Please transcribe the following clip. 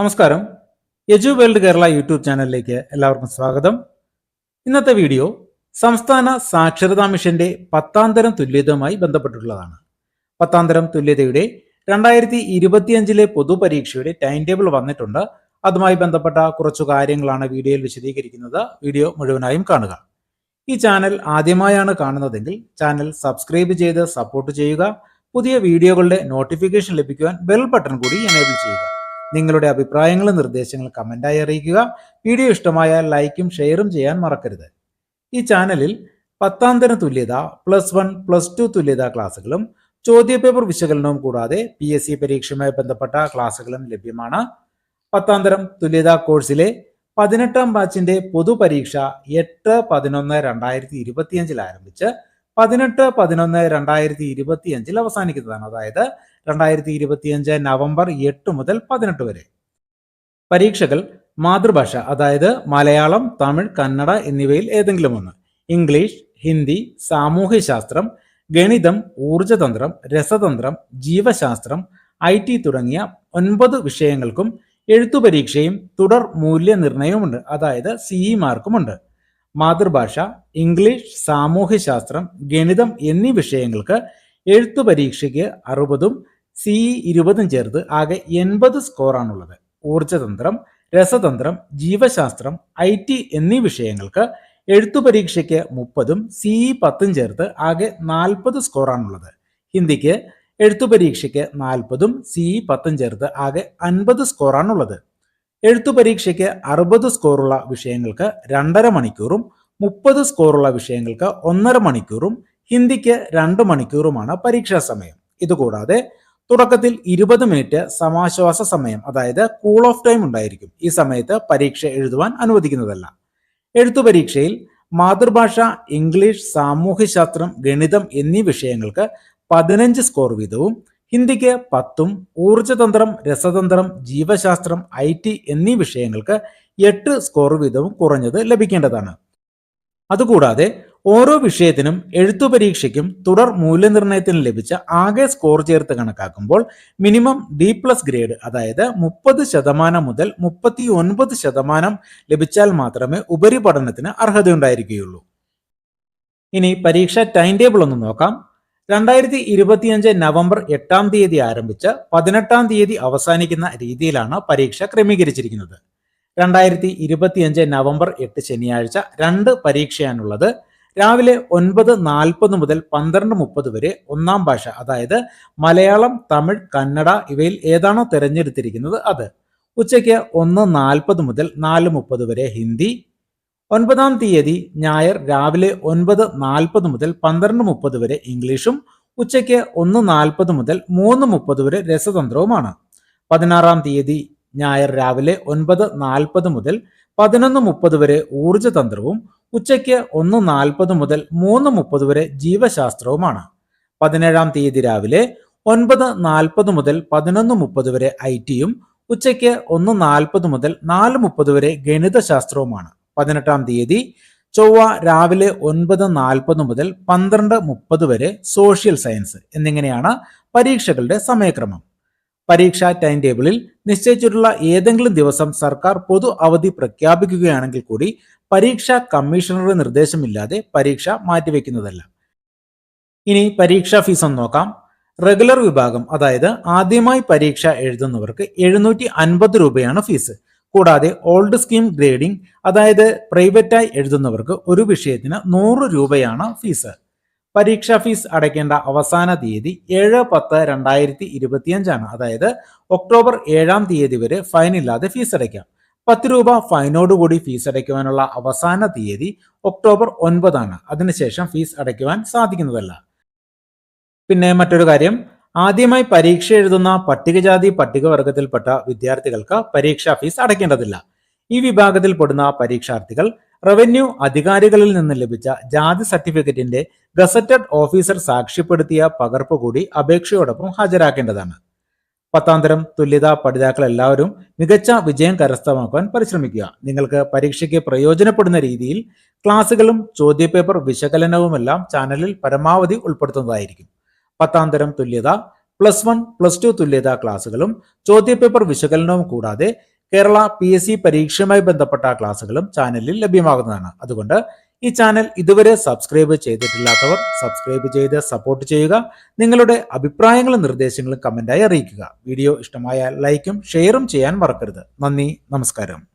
നമസ്കാരം. യജു world Kerala YouTube ചാനലിലേക്ക് എല്ലാവർക്കും സ്വാഗതം. ഇന്നത്തെ വീഡിയോ സംസ്ഥാന സാക്ഷരതാ മിഷന്റെ പത്താം തരം തുല്യതയുമായി ബന്ധപ്പെട്ടിട്ടുള്ളതാണ് പത്താം തരം തുല്യതയുടെ രണ്ടായിരത്തി ഇരുപത്തിയഞ്ചിലെ പൊതുപരീക്ഷയുടെ ടൈം ടേബിൾ വന്നിട്ടുണ്ട്. അതുമായി ബന്ധപ്പെട്ട കുറച്ചു കാര്യങ്ങളാണ് വീഡിയോയിൽ വിശദീകരിക്കുന്നത്. വീഡിയോ മുഴുവനായും കാണുക. ഈ ചാനൽ ആദ്യമായാണ് കാണുന്നതെങ്കിൽ ചാനൽ സബ്സ്ക്രൈബ് ചെയ്ത് സപ്പോർട്ട് ചെയ്യുക. പുതിയ വീഡിയോകളുടെ നോട്ടിഫിക്കേഷൻ ലഭിക്കുവാൻ ബെൽ ബട്ടൺ കൂടി എനേബിൾ ചെയ്യുക. നിങ്ങളുടെ അഭിപ്രായങ്ങളും നിർദ്ദേശങ്ങളും കമന്റായി അറിയിക്കുക. വീഡിയോ ഇഷ്ടമായാൽ ലൈക്കും ഷെയറും ചെയ്യാൻ മറക്കരുത്. ഈ ചാനലിൽ പത്താം തരം തുല്യത പ്ലസ് വൺ പ്ലസ് ടു തുല്യതാ ക്ലാസ്സുകളും ചോദ്യപേപ്പർ വിശകലനവും കൂടാതെ പി എസ് സി പരീക്ഷയുമായി ബന്ധപ്പെട്ട ക്ലാസ്സുകളും ലഭ്യമാണ്. പത്താം തരം തുല്യതാ കോഴ്സിലെ പതിനെട്ടാം ബാച്ചിന്റെ പൊതുപരീക്ഷ എട്ട് പതിനൊന്ന് രണ്ടായിരത്തി ഇരുപത്തിയഞ്ചിൽ ആരംഭിച്ച് പതിനെട്ട് പതിനൊന്ന് രണ്ടായിരത്തി ഇരുപത്തി അഞ്ചിൽ അവസാനിക്കുന്നതാണ്. അതായത് രണ്ടായിരത്തി ഇരുപത്തിയഞ്ച് നവംബർ എട്ട് മുതൽ പതിനെട്ട് വരെ. പരീക്ഷകൾ മാതൃഭാഷ അതായത് മലയാളം തമിഴ് കന്നഡ എന്നിവയിൽ ഏതെങ്കിലും ഒന്ന് ഇംഗ്ലീഷ് ഹിന്ദി സാമൂഹ്യശാസ്ത്രം ഗണിതം ഊർജതന്ത്രം രസതന്ത്രം ജീവശാസ്ത്രം ഐ ടി തുടങ്ങിയ ഒൻപത് വിഷയങ്ങൾക്കും എഴുത്തു പരീക്ഷയും തുടർ മൂല്യനിർണയവുമുണ്ട്. അതായത് സിഇ മാർക്കുമുണ്ട് മാതൃഭാഷ ഇംഗ്ലീഷ് സാമൂഹ്യശാസ്ത്രം ഗണിതം എന്നീ വിഷയങ്ങൾക്ക് എഴുത്തു പരീക്ഷയ്ക്ക് അറുപതും സി ഇരുപതും ചേർത്ത് ആകെ എൺപത് സ്കോറാണുള്ളത്. ഊർജതന്ത്രം രസതന്ത്രം ജീവശാസ്ത്രം ഐ ടി എന്നീ വിഷയങ്ങൾക്ക് എഴുത്തു പരീക്ഷയ്ക്ക് മുപ്പതും സിഇ പത്തും ചേർത്ത് ആകെ നാൽപ്പത് സ്കോറാണുള്ളത്. ഹിന്ദിക്ക് എഴുത്തു പരീക്ഷയ്ക്ക് നാൽപ്പതും സിഇ പത്തും ചേർത്ത് ആകെ അൻപത് സ്കോറാണുള്ളത്. എഴുത്തു പരീക്ഷയ്ക്ക് അറുപത് സ്കോറുള്ള വിഷയങ്ങൾക്ക് രണ്ടര മണിക്കൂറും മുപ്പത് സ്കോറുള്ള വിഷയങ്ങൾക്ക് ഒന്നര മണിക്കൂറും ഹിന്ദിക്ക് രണ്ട് മണിക്കൂറുമാണ് പരീക്ഷാ സമയം. ഇതുകൂടാതെ തുടക്കത്തിൽ ഇരുപത് മിനിറ്റ് സമാശ്വാസ സമയം അതായത് കൂൾ ഓഫ് ടൈം ഉണ്ടായിരിക്കും. ഈ സമയത്ത് പരീക്ഷ എഴുതുവാൻ അനുവദിക്കുന്നതല്ല. എഴുത്തു പരീക്ഷയിൽ മാതൃഭാഷ ഇംഗ്ലീഷ് സാമൂഹ്യശാസ്ത്രം ഗണിതം എന്നീ വിഷയങ്ങൾക്ക് പതിനഞ്ച് സ്കോർ വീതവും ഹിന്ദിക്ക് പത്തും ഊർജതന്ത്രം രസതന്ത്രം ജീവശാസ്ത്രം ഐ ടി എന്നീ വിഷയങ്ങൾക്ക് എട്ട് സ്കോർ വീതവും കുറഞ്ഞത് ലഭിക്കേണ്ടതാണ്. അതുകൂടാതെ ഓരോ വിഷയത്തിനും എഴുത്തു പരീക്ഷയ്ക്കും തുടർ മൂല്യനിർണയത്തിന് ലഭിച്ച ആകെ സ്കോർ ചേർത്ത് കണക്കാക്കുമ്പോൾ മിനിമം ഡി പ്ലസ് ഗ്രേഡ് അതായത് മുപ്പത് ശതമാനം മുതൽ മുപ്പത്തി ഒൻപത് ശതമാനം ലഭിച്ചാൽ മാത്രമേ ഉപരിപഠനത്തിന് അർഹതയുണ്ടായിരിക്കുകയുള്ളൂ. ഇനി പരീക്ഷ ടൈം ടേബിൾ ഒന്ന് നോക്കാം. രണ്ടായിരത്തി ഇരുപത്തിയഞ്ച് നവംബർ എട്ടാം തീയതി ആരംഭിച്ച് പതിനെട്ടാം തീയതി അവസാനിക്കുന്ന രീതിയിലാണ് പരീക്ഷ ക്രമീകരിച്ചിരിക്കുന്നത്. രണ്ടായിരത്തി ഇരുപത്തിയഞ്ച് നവംബർ എട്ട് ശനിയാഴ്ച രണ്ട് പരീക്ഷയാണുള്ളത്. രാവിലെ ഒൻപത് നാൽപ്പത് മുതൽ പന്ത്രണ്ട് മുപ്പത് വരെ ഒന്നാം ഭാഷ അതായത് മലയാളം തമിഴ് കന്നഡ ഇവയിൽ ഏതാണോ തിരഞ്ഞെടുത്തിരിക്കുന്നത് അത്. ഉച്ചയ്ക്ക് ഒന്ന് നാൽപ്പത് മുതൽ നാല് മുപ്പത് വരെ ഹിന്ദി ഒൻപതാം തീയതി ഞായർ രാവിലെ ഒൻപത് നാൽപ്പത് മുതൽ പന്ത്രണ്ട് മുപ്പത് വരെ ഇംഗ്ലീഷും ഉച്ചയ്ക്ക് ഒന്ന് നാൽപ്പത് മുതൽ മൂന്ന് മുപ്പത് വരെ രസതന്ത്രവുമാണ്. പതിനാറാം തീയതി ഞായർ രാവിലെ ഒൻപത് നാൽപ്പത് മുതൽ പതിനൊന്ന് മുപ്പത് വരെ ഊർജതന്ത്രവും ഉച്ചയ്ക്ക് ഒന്ന് നാൽപ്പത് മുതൽ മൂന്ന് മുപ്പത് വരെ ജീവശാസ്ത്രവുമാണ്. പതിനേഴാം തീയതി രാവിലെ ഒൻപത് നാൽപ്പത് മുതൽ പതിനൊന്ന് മുപ്പത് വരെ ഐ ടിയും ഉച്ചയ്ക്ക് ഒന്ന് നാൽപ്പത് മുതൽ നാല് മുപ്പത് വരെ ഗണിതശാസ്ത്രവുമാണ്. പതിനെട്ടാം തീയതി ചൊവ്വ രാവിലെ ഒൻപത് നാൽപ്പത് മുതൽ പന്ത്രണ്ട് മുപ്പത് വരെ സോഷ്യൽ സയൻസ് എന്നിങ്ങനെയാണ് പരീക്ഷകളുടെ സമയക്രമം. പരീക്ഷാ ടൈം ടേബിളിൽ നിശ്ചയിച്ചിട്ടുള്ള ഏതെങ്കിലും ദിവസം സർക്കാർ പൊതു അവധി പ്രഖ്യാപിക്കുകയാണെങ്കിൽ കൂടി പരീക്ഷാ കമ്മീഷണറുടെ നിർദ്ദേശമില്ലാതെ പരീക്ഷ മാറ്റിവെക്കുന്നതല്ല. ഇനി പരീക്ഷാ ഫീസ് ഒന്ന് നോക്കാം. റെഗുലർ വിഭാഗം അതായത് ആദ്യമായി പരീക്ഷ എഴുതുന്നവർക്ക് എഴുന്നൂറ്റി അൻപത് രൂപയാണ് ഫീസ് കൂടാതെ ഓൾഡ് സ്കീം ഗ്രേഡിംഗ് അതായത് പ്രൈവറ്റായി എഴുതുന്നവർക്ക് ഒരു വിഷയത്തിന് നൂറ് രൂപയാണ് ഫീസ് പരീക്ഷാ ഫീസ് അടയ്ക്കേണ്ട അവസാന തീയതി ഏഴ് പത്ത് രണ്ടായിരത്തി ഇരുപത്തിയഞ്ചാണ്. അതായത് ഒക്ടോബർ ഏഴാം തീയതി വരെ ഫൈൻ ഇല്ലാതെ ഫീസ് അടയ്ക്കാം. പത്ത് രൂപ ഫൈനോടുകൂടി ഫീസ് അടയ്ക്കുവാനുള്ള അവസാന തീയതി ഒക്ടോബർ ഒൻപതാണ്. അതിനുശേഷം ഫീസ് അടയ്ക്കുവാൻ സാധിക്കുന്നതല്ല. പിന്നെ മറ്റൊരു കാര്യം ആദ്യമായി പരീക്ഷ എഴുതുന്ന പട്ടികജാതി പട്ടികവർഗത്തിൽപ്പെട്ട വിദ്യാർത്ഥികൾക്ക് പരീക്ഷാ ഫീസ് അടയ്ക്കേണ്ടതില്ല. ഈ വിഭാഗത്തിൽപ്പെടുന്ന പരീക്ഷാർത്ഥികൾ റവന്യൂ അധികാരികളിൽ നിന്ന് ലഭിച്ച ജാതി സർട്ടിഫിക്കറ്റിന്റെ ഗസറ്റഡ് ഓഫീസർ സാക്ഷ്യപ്പെടുത്തിയ പകർപ്പ് കൂടി അപേക്ഷയോടൊപ്പം ഹാജരാക്കേണ്ടതാണ്. പത്താം തരം തുല്യതാ പഠിതാക്കൾ എല്ലാവരും മികച്ച വിജയം കരസ്ഥമാക്കാൻ പരിശ്രമിക്കുക. നിങ്ങൾക്ക് പരീക്ഷയ്ക്ക് പ്രയോജനപ്പെടുന്ന രീതിയിൽ ക്ലാസുകളും ചോദ്യപേപ്പർ വിശകലനവുമെല്ലാം ചാനലിൽ പരമാവധി ഉൾപ്പെടുത്തുന്നതായിരിക്കും. പത്താം തരം തുല്യത പ്ലസ് വൺ പ്ലസ് ടു തുല്യതാ ക്ലാസുകളും ചോദ്യപേപ്പർ വിശകലനവും കൂടാതെ കേരള പി എസ് സി പരീക്ഷയുമായി ബന്ധപ്പെട്ട ക്ലാസ്സുകളും ചാനലിൽ ലഭ്യമാകുന്നതാണ്. അതുകൊണ്ട് ഈ ചാനൽ ഇതുവരെ സബ്സ്ക്രൈബ് ചെയ്തിട്ടില്ലാത്തവർ സബ്സ്ക്രൈബ് ചെയ്ത് സപ്പോർട്ട് ചെയ്യുക നിങ്ങളുടെ അഭിപ്രായങ്ങളും നിർദ്ദേശങ്ങളും കമന്റായി അറിയിക്കുക. വീഡിയോ ഇഷ്ടമായ ലൈക്കും ഷെയറും ചെയ്യാൻ മറക്കരുത്. നന്ദി നമസ്കാരം.